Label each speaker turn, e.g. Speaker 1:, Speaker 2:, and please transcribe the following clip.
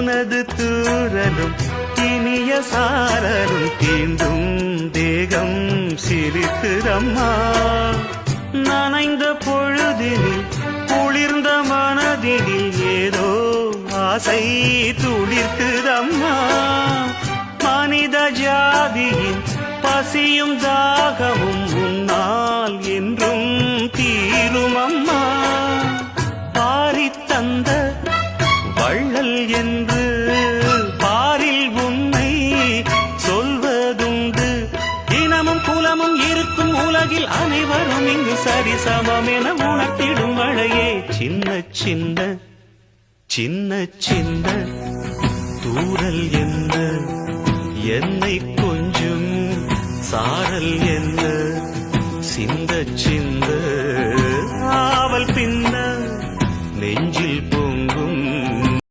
Speaker 1: உனது தூரலும் இனிய சாரலும் தீண்டும் தேகம் சிரித்திரம்மா நனைந்த பொழுதினில் குளிர்ந்த மனதினில் ஏதோ ஆசை துளிர்க்குதம்மா. மனித ஜாதியின் பசியும் தாகமும் உன்னால் என்றும் தீருமம்மா. பாரித்தந்த வள்ளல் என்று பாரில் உன்னை சொல்வதுண்டு. இனமும் குலமும் இருக்கும் உலகில் அனைவரும் இங்கு சரிசமம் என உணர்த்திடும் மழையே சின்ன சின்ன சின்ன சின்ன தூரல் என்ன? என்னை கொஞ்சம் சாரல் என்ன?